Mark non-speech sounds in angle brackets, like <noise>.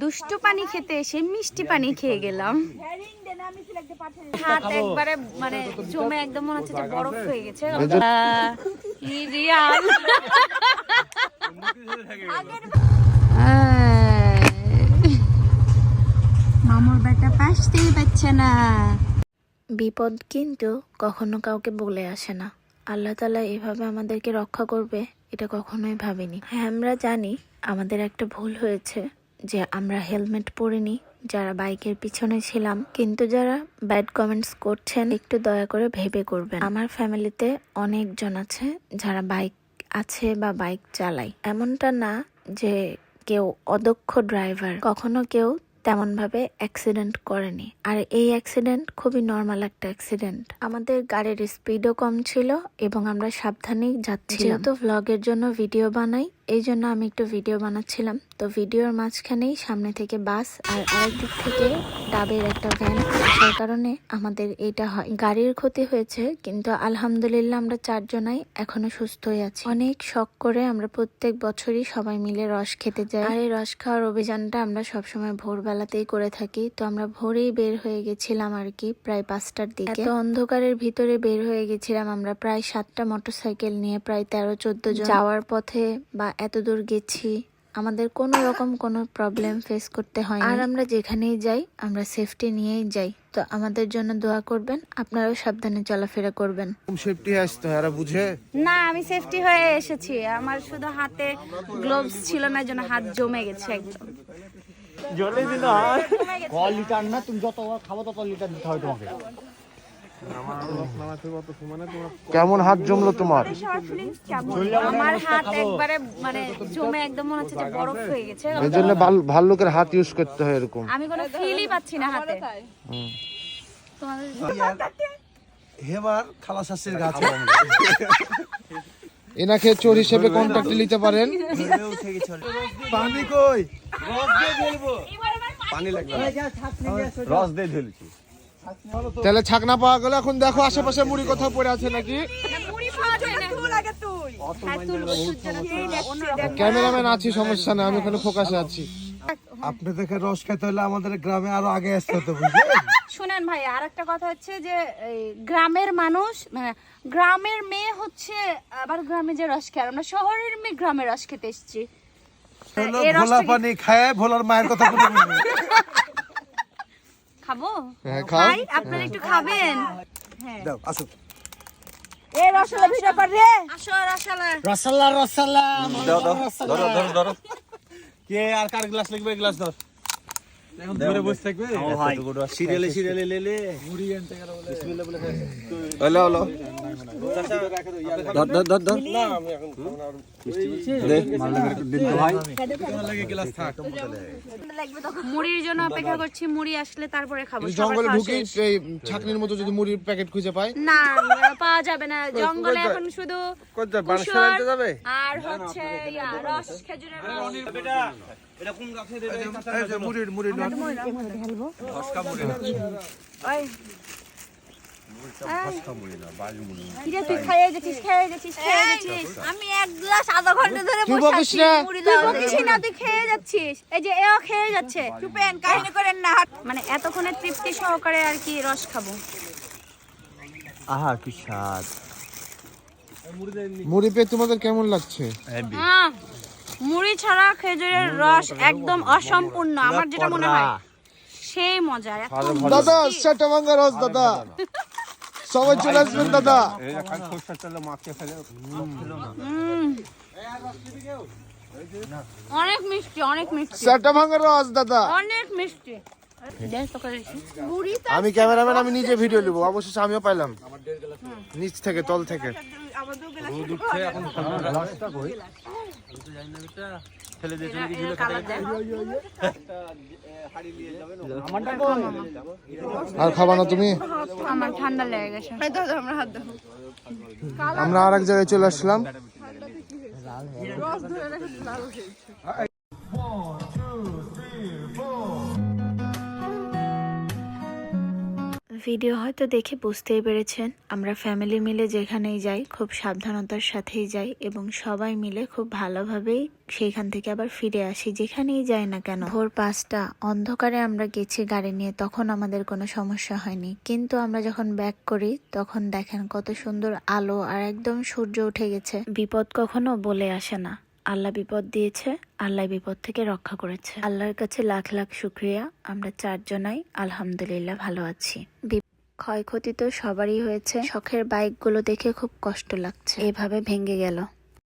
দুষ্টু পানি খেতে এসে মিষ্টি পানি খেয়ে গেলাম। হাত একবারে মানে জমে একদম মনে হচ্ছে বরফ হয়ে গেছে। রিয়াল মামুর বেটা পাসতেই পাচ্ছে না। বিপদ কিন্তু কখনো কাউকে বলে আসে না। আল্লাহ তালা এভাবে আমাদেরকে রক্ষা করবে এটা কখনোই ভাবিনি। হ্যাঁ আমরা জানি আমাদের একটা ভুল হয়েছে। যে আমরা হেলমেট পরিনি যারা বাইকের পিছনে ছিলাম। কিন্তু যারা ব্যাড কমেন্টস করছেন, একটু দয়া করে ভেবে করবেন। আমার ফ্যামিলিতে অনেকজন আছে যারা বাইক আছে বা বাইক চালায়। এমনটা না যে কেউ অদক্ষ ড্রাইভার, কখনো কেউ তেমন ভাবে অ্যাক্সিডেন্ট করেনি। আর এই অ্যাক্সিডেন্ট খুবই নর্মাল একটা অ্যাক্সিডেন্ট। আমাদের গাড়ির স্পিডও কম ছিল এবং আমরা সাবধানেই যাচ্ছিলাম। যেহেতু ভ্লগের জন্য ভিডিও বানাই এই জন্য আমি একটু ভিডিও বানাচ্ছিলাম। তো ভিডিওর মাঝখানেই সামনে থেকে বাস আর আরেক দিক থেকে ডাবের একটা ভ্যান আসার কারণে আমাদের এটা হয়। গাড়ির ক্ষতি হয়েছে, কিন্তু আলহামদুলিল্লাহ আমরা চারজনাই এখনও সুস্থ হয়ে আছি। অনেক শখ করে আমরা প্রত্যেক বছরই সবাই মিলে রস খেতে যাই। আর এই রস খাওয়ার অভিযানটা আমরা সবসময় ভোরবেলাতেই করে থাকি। তো আমরা ভোরেই বের হয়ে গেছিলাম আর কি প্রায় পাঁচটার দিকে। এত অন্ধকারের ভিতরে বের হয়ে গেছিলাম আমরা প্রায় সাতটা মোটরসাইকেল নিয়ে প্রায় তেরো চোদ্দ জন। যাওয়ার পথে বা এত দূর গেছি আমাদের কোনো রকম কোনো প্রবলেম ফেস করতে হয় আর আমরা যেখানেই যাই আমরা সেফটি নিয়েই যাই। তো আমাদের জন্য দোয়া করবেন আপনারাও সাবধানে চলাফেরা করবেন। সেফটি আসতে হয় এরা বুঝে? না আমি সেফটি হয়ে এসেছি। আমার শুধু হাতে গ্লোভস ছিল না জন্য হাত জমে গেছে একদম। জলে দিন ক লিটার না তুমি যত খাব তত লিটার দিতে হয় তোমাকে। কেমন হাত জমলো তোমার? আমার হাত একবারে মানে জমে একদম মনে হচ্ছে যে বরফ হয়ে গেছে। এই জন্য ভাল্লুকের হাত ইউজ করতে হয় এরকম। আমি কোনো ফিলই পাচ্ছি না হাতে। হেবার গাছ <laughs> এনাকে চোর হিসেবে কন্ট্যাক্ট নিতে পারেন। পানি কই? রস দিয়ে ঢেলছি। তাহলে ছাকনা পাওয়া গেল। এখন দেখো আশেপাশে মুড়ি কোথাও পড়ে আছে নাকি? হ্যাঁ। ক্যামেরাম্যান আছি সমস্যা নেই আমি ওখানে ফোকাসে আছি। আপনি দেখে রস খেতে হলে আমাদের গ্রামে আরও আগে আসতে হতো শুনেন ভাই আর একটা কথা হচ্ছে যে এই, গ্রামের মানুষ মানে গ্রামের মেয়ে হচ্ছে আবার গ্রামে যে রস খেয়ে আমরা শহরের মেয়ে গ্রামে রস খেতে এসেছি। ভোলা পানি খায় ভোলার মায়ের কথা বলে। খাব? হ্যাঁ খাও। ভাই আপনারা একটু খাবেন। দাও আসো। আসো রসালা। রসাল্লা রসাল্লা দাও দাও। ধরো ধরো ধরো। কে আর কার গ্লাস লাগবে গ্লাস ধর। ধরে বসে থাকবে? সিরিয়ালে সিরিয়ালে লে লে হলো হলো ধর ধর ধর ধর মুড়ির জন্য অপেক্ষা করছি মুড়ি আসলে তারপরে খাব। জঙ্গলে ঢুকি এই ছাকনির মতো যদি মুড়ির প্যাকেট খুঁজে পাই। না পাওয়া যাবে না। জঙ্গলে এখন শুধু আর হচ্ছে রস খেজুরের রস। যে মুড়ির মুড়ির নট। ওই। কিরে তুই খেয়ে গেছিস খেয়ে গেছিস খেয়ে গেছিস? আমি এক গ্লাস আধা ঘণ্টা ধরে বসে আছি মুড়ি তুই না তুই খেয়ে যাচ্ছিস। এই যে এও খেয়ে যাচ্ছে। চুপেন কাহিনী করেন না মানে এতক্ষণে তৃপ্তি সহকারে আর কি রস খাব। আহা কি স্বাদ। মুড়ি পেয়ে তোমাদের কেমন লাগছে? মুড়ি ছাড়া খেজুরের রস একদম অসম্পূর্ণ। আমার যেটা মনে হয় সেই মজা দাদা সেটা রস দাদা। সবাই চলে আসবেন দাদা। অনেক মিষ্টি অনেক মিষ্টি। সেটা ভাঙ্গা রস দাদা। অনেক মিষ্টি। আমি ক্যামেরাম্যান আমি নিজে ভিডিও নেব। অবশেষে আমিও পাইলাম। নিচ থেকে তল থেকে। দেয়। আর খাবা না তুমি? আমার ঠান্ডা লেগে গেছে। আমরা আর এক জায়গায় চলে আসলাম। ভিডিও হয়তো দেখে বুঝতেই পেরেছেন, আমরা ফ্যামিলি মিলে যেখানেই যাই, খুব সাবধানতার সাথেই যাই এবং সবাই মিলে খুব ভালোভাবেই সেইখান থেকে আবার ফিরে আসি, যেখানেই যাই না কেন। ভোর পাঁচটা, অন্ধকারে আমরা গেছি গাড়ি নিয়ে, তখন আমাদের কোনো সমস্যা হয়নি। কিন্তু আমরা যখন ব্যাক করি, তখন দেখেন কত সুন্দর আলো আর একদম সূর্য উঠে গেছে। বিপদ কখনো বলে আসে না। আল্লাহ বিপদ দিয়েছে, আল্লাহ বিপদ থেকে রক্ষা করেছে। আল্লাহর কাছে লাখ লাখ শুক্রিয়া, আমরা চারজনাই আলহামদুলিল্লাহ ভালো আছি। ক্ষয়ক্ষতি তো সবারই হয়েছে, শখের বাইকগুলো দেখে খুব কষ্ট লাগছে। এভাবে ভেঙে গেল।